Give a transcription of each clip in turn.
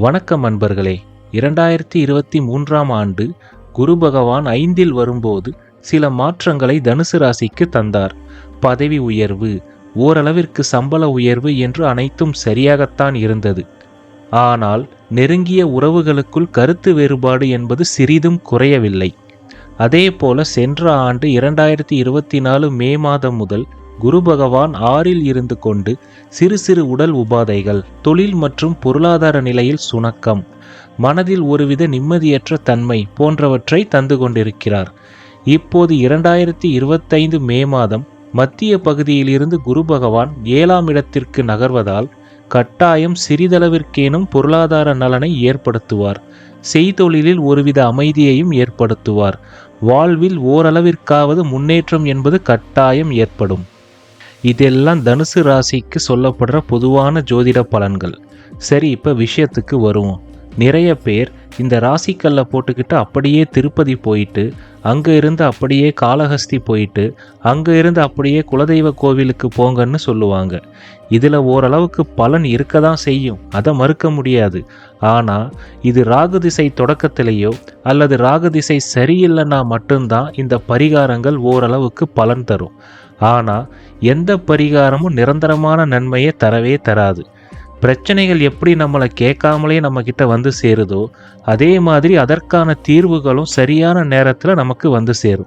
வணக்கம் அன்பர்களே. இரண்டாயிரத்தி இருபத்தி மூன்றாம் ஆண்டு குரு பகவான் ஐந்தில் வரும்போது சில மாற்றங்களை தனுசு ராசிக்கு தந்தார். பதவி உயர்வு ஓரளவிற்கு சம்பள உயர்வு என்று அனைத்தும் சரியாகத்தான் இருந்தது. ஆனால் நெருங்கிய உறவுகளுக்குள் கருத்து வேறுபாடு என்பது சிறிதும் குறையவில்லை. அதே போல சென்ற ஆண்டு இரண்டாயிரத்தி இருபத்தி நாலு மே மாதம் முதல் குரு பகவான் ஆறில் இருந்து கொண்டு சிறு சிறு உடல் உபாதைகள் தொழில் மற்றும் பொருளாதார நிலையில் சுணக்கம் மனதில் ஒருவித நிம்மதியற்ற தன்மை போன்றவற்றை தந்து கொண்டிருக்கிறார். இப்போது இரண்டாயிரத்தி இருபத்தைந்து மே மாதம் மத்திய பகுதியிலிருந்து குரு பகவான் ஏழாம் இடத்திற்கு நகர்வதால் கட்டாயம் சிறிதளவிற்கேனும் பொருளாதார நலனை ஏற்படுத்துவார். செய்தொழிலில் ஒருவித அமைதியையும் ஏற்படுத்துவார். வாழ்வில் ஓரளவிற்காவது முன்னேற்றம் என்பது கட்டாயம் ஏற்படும். இதெல்லாம் தனுசு ராசிக்கு சொல்லப்படுற பொதுவான ஜோதிட பலன்கள். சரி இப்போ விஷயத்துக்கு வருவோம். நிறைய பேர் இந்த ராசிக்கல்லை போட்டுக்கிட்டு அப்படியே திருப்பதி போயிட்டு அங்கே இருந்து அப்படியே காளஹஸ்தி போயிட்டு அங்கே இருந்து அப்படியே குலதெய்வ கோவிலுக்கு போங்கன்னு சொல்லுவாங்க. இதில் ஓரளவுக்கு பலன் இருக்க தான் செய்யும். அதை மறுக்க முடியாது. ஆனால் இது ராகு திசை தொடக்கத்திலேயோ அல்லது ராகு திசை சரியில்லைன்னா மட்டும்தான் இந்த பரிகாரங்கள் ஓரளவுக்கு பலன் தரும். ஆனால் எந்த பரிகாரமும் நிரந்தரமான நன்மையை தரவே தராது. பிரச்சனைகள் எப்படி நம்மளை கேட்காமலே நம்மக்கிட்ட வந்து சேருதோ அதே மாதிரி அதற்கான தீர்வுகளும் சரியான நேரத்தில் நமக்கு வந்து சேரும்.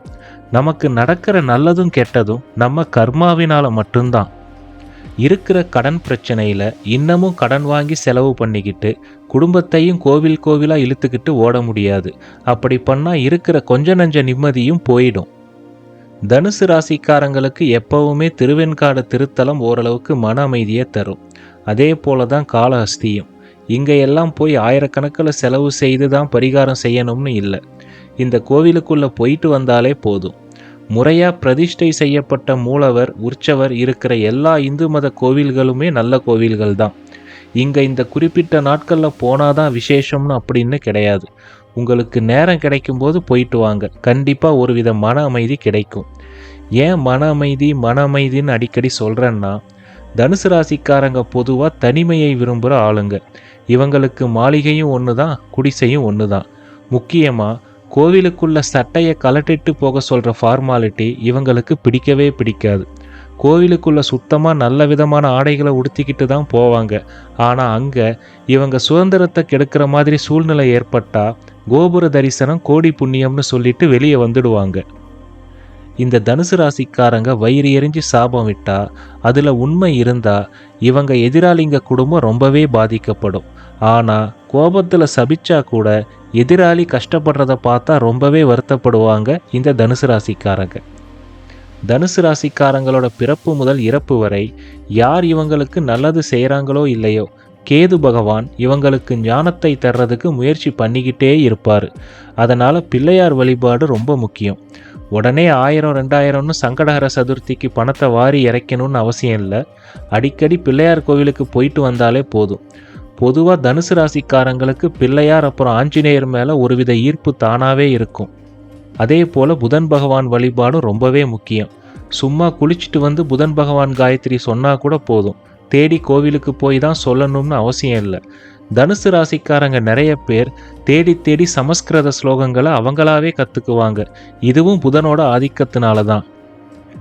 நமக்கு நடக்கிற நல்லதும் கெட்டதும் நம்ம கர்மாவினால் மட்டும்தான். இருக்கிற கடன் பிரச்சனையில் இன்னமும் கடன் வாங்கி செலவு பண்ணிக்கிட்டு குடும்பத்தையும் கோவில் கோவிலாக இழுத்துக்கிட்டு ஓட முடியாது. அப்படி பண்ணால் இருக்கிற கொஞ்ச நஞ்ச நிம்மதியும் போயிடும். தனுசு ராசிக்காரங்களுக்கு எப்பவுமே திருவெண்காடு திருத்தலம் ஓரளவுக்கு மன அமைதியை தரும். அதே போல தான் காளஹஸ்தியும் இங்கே எல்லாம் போய் ஆயிரக்கணக்கில் செலவு செய்து தான் பரிகாரம் செய்யணும்னு இல்லை. இந்த கோவிலுக்குள்ளே போயிட்டு வந்தாலே போதும். முறையாக பிரதிஷ்டை செய்யப்பட்ட மூலவர் உற்சவர் இருக்கிற எல்லா இந்து மத கோவில்களுமே நல்ல கோவில்கள் தான். இங்கே இந்த குறிப்பிட்ட நாட்களில் போனாதான் விசேஷம்னு அப்படின்னு கிடையாது. உங்களுக்கு நேரம் கிடைக்கும்போது போயிட்டு வாங்க. கண்டிப்பாக ஒரு வித மன அமைதி கிடைக்கும். ஏன் மன அமைதி மன அமைதின்னு அடிக்கடி சொல்கிறேன்னா தனுசு ராசிக்காரங்க பொதுவாக தனிமையை விரும்புகிற ஆளுங்க. இவங்களுக்கு மாளிகையும் ஒன்று தான் குடிசையும் ஒன்று தான் முக்கியமாக கோவிலுக்குள்ள சட்டையை கலட்டிட்டு போக சொல்கிற ஃபார்மாலிட்டி இவங்களுக்கு பிடிக்கவே பிடிக்காது. கோவிலுக்குள்ளே சுத்தமாக நல்ல விதமான ஆடைகளை உடுத்திக்கிட்டு தான் போவாங்க. ஆனால் அங்கே இவங்க சுதந்திரத்தை கெடுக்கிற மாதிரி சூழ்நிலை ஏற்பட்டால் கோபுர தரிசனம் கோடி புண்ணியம்னு சொல்லிட்டு வெளியே வந்துடுவாங்க. இந்த தனுசு ராசிக்காரங்க வயிறு எரிஞ்சு சாபம் விட்டா அதில் உண்மை இருந்தா இவங்க எதிராளிங்க குடும்பம் ரொம்பவே பாதிக்கப்படும். ஆனால் கோபத்தில் சபிச்சா கூட எதிராளி கஷ்டப்படுறத பார்த்தா ரொம்பவே வருத்தப்படுவாங்க இந்த தனுசு ராசிக்காரங்க. தனுசு ராசிக்காரங்களோட பிறப்பு முதல் இறப்பு வரை யார் இவங்களுக்கு நல்லது செய்கிறாங்களோ இல்லையோ கேது பகவான் இவங்களுக்கு ஞானத்தை தர்றதுக்கு முயற்சி பண்ணிக்கிட்டே இருப்பார். அதனால் பிள்ளையார் வழிபாடு ரொம்ப முக்கியம். உடனே ஆயிரம் ரெண்டாயிரம்னு சங்கடஹர சதுர்த்திக்கு பணத்தை வாரி இறைக்கணும்னு அவசியம் இல்லை. அடிக்கடி பிள்ளையார் கோவிலுக்கு போயிட்டு வந்தாலே போதும். பொதுவாக தனுசு ராசிக்காரங்களுக்கு பிள்ளையார் அப்புறம் ஆஞ்சநேயர் மேலே ஒருவித ஈர்ப்பு தானாகவே இருக்கும். அதே போல் புதன் பகவான் வழிபாடும் ரொம்பவே முக்கியம். சும்மா குளிச்சுட்டு வந்து புதன் பகவான் காயத்ரி சொன்னால் கூட போதும். தேடி கோவிலுக்கு போய் தான் சொல்லணும்னு அவசியம் இல்லை. தனுசு ராசிக்காரங்க நிறைய பேர் தேடி தேடி சமஸ்கிருத ஸ்லோகங்களை அவங்களாவே கற்றுக்குவாங்க இதுவும் புதனோட ஆதிக்கத்தினால தான்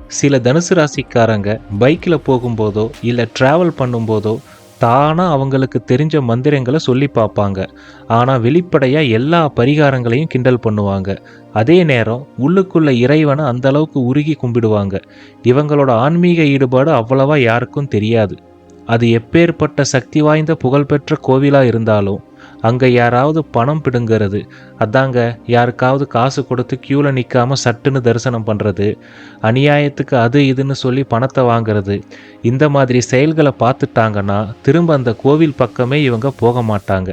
சில தனுசு ராசிக்காரங்க பைக்கில் போகும்போதோ இல்லை ட்ராவல் பண்ணும்போதோ தானாக அவங்களுக்கு தெரிஞ்ச மந்திரங்களை சொல்லி பார்ப்பாங்க. ஆனால் வெளிப்படையாக எல்லா பரிகாரங்களையும் கிண்டல் பண்ணுவாங்க. அதே நேரம் உள்ளுக்குள்ள இறைவனை அந்த அளவுக்கு உருகி கும்பிடுவாங்க. இவங்களோட ஆன்மீக ஈடுபாடு அவ்வளவா யாருக்கும் தெரியாது. அது எப்பேற்பட்ட சக்தி வாய்ந்த புகழ்பெற்ற கோவிலாக இருந்தாலும் அங்கே யாராவது பணம் பிடுங்கிறது அதாங்க யாருக்காவது காசு கொடுத்து க்யூவில் நிற்காம சட்டுன்னு தரிசனம் பண்ணுறது அநியாயத்துக்கு அது இதுன்னு சொல்லி பணத்தை வாங்குறது இந்த மாதிரி செயல்களை பார்த்துட்டாங்கன்னா திரும்ப அந்த கோவில் பக்கமே இவங்க போக மாட்டாங்க.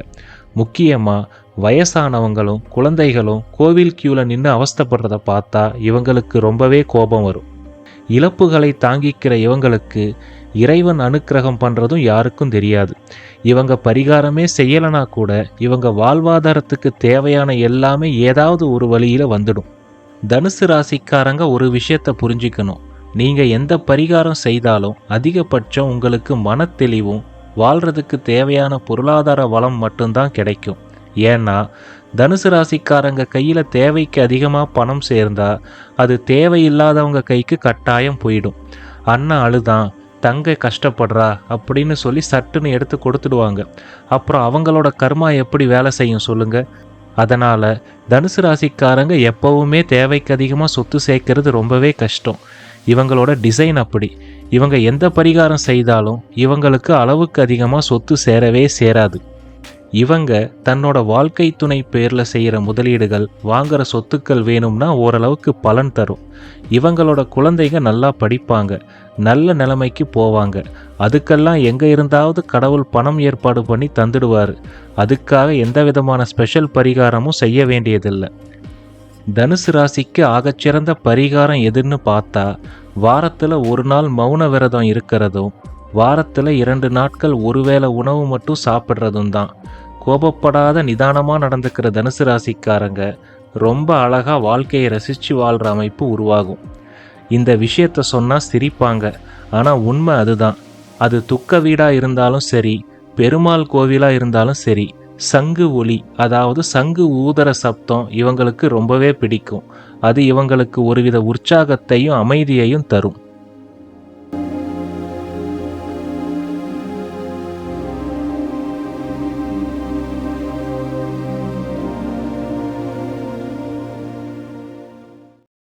முக்கியமாக வயசானவங்களும் குழந்தைகளும் கோவில் க்யூவில் நின்று அவஸ்தைப்படுறத பார்த்தா இவங்களுக்கு ரொம்பவே கோபம் வரும். இழப்புகளை தாங்கிக்கிற இவங்களுக்கு இறைவன் அனுக்கிரகம் பண்ணுறதும் யாருக்கும் தெரியாது. இவங்க பரிகாரமே செய்யலைனா கூட இவங்க வாழ்வாதாரத்துக்கு தேவையான எல்லாமே ஏதாவது ஒரு வழியில் வந்துடும். தனுசு ராசிக்காரங்க ஒரு விஷயத்தை புரிஞ்சுக்கணும். நீங்கள் எந்த பரிகாரம் செய்தாலும் அதிகபட்சம் உங்களுக்கு மனத்தெளிவும் வாழ்கிறதுக்கு தேவையான பொருளாதார வளம் மட்டும்தான் கிடைக்கும். ஏன்னா தனுசு ராசிக்காரங்க கையில் தேவைக்கு அதிகமாக பணம் சேர்ந்தா அது தேவையில்லாதவங்க கைக்கு கட்டாயம் போயிடும். அண்ணன் அழுதான் தங்கை கஷ்டப்படுறா அப்படின்னு சொல்லி சட்டுன்னு எடுத்து கொடுத்துடுவாங்க. அப்புறம் அவங்களோட கர்மா எப்படி வேலை செய்யும் சொல்லுங்க. அதனால் தனுசு ராசிக்காரங்க எப்போவுமே தேவைக்கு அதிகமாக சொத்து சேர்க்கறது ரொம்பவே கஷ்டம். இவங்களோட டிசைன் அப்படி. இவங்க எந்த பரிகாரம் செய்தாலும் இவங்களுக்கு அளவுக்கு அதிகமாக சொத்து சேரவே சேராது. இவங்க தன்னோட வாழ்க்கை துணை பேரில் செய்கிற முதலீடுகள் வாங்குற சொத்துக்கள் வேணும்னா ஓரளவுக்கு பலன் தரும். இவங்களோட குழந்தைங்க நல்லா படிப்பாங்க நல்ல நிலைமைக்கு போவாங்க. அதுக்கெல்லாம் எங்கே இருந்தாவது கடவுள் பணம் ஏற்பாடு பண்ணி தந்துடுவார். அதுக்காக எந்த விதமான ஸ்பெஷல் பரிகாரமும் செய்ய வேண்டியதில்லை. தனுசு ராசிக்கு ஆகச்சிறந்த பரிகாரம் எதுன்னு பார்த்தா வாரத்தில் ஒரு நாள் மௌன விரதம் இருக்கிறதும் வாரத்தில் இரண்டு நாட்கள் ஒருவேளை உணவு மட்டும் சாப்பிட்றதும் தான். கோபப்படாத நிதானமாக நடந்துக்கிற தனுசு ராசிக்காரங்க ரொம்ப அழகாக வாழ்க்கையை ரசித்து வாழ்கிற அமைப்பு உருவாகும். இந்த விஷயத்த சொன்னால் சிரிப்பாங்க. ஆனால் உண்மை அதுதான். அது துக்க வீடாக இருந்தாலும் சரி பெருமாள் கோவிலாக இருந்தாலும் சரி சங்கு ஒலி அதாவது சங்கு ஊதர சப்தம் இவங்களுக்கு ரொம்பவே பிடிக்கும். அது இவங்களுக்கு ஒருவித உற்சாகத்தையும் அமைதியையும் தரும்.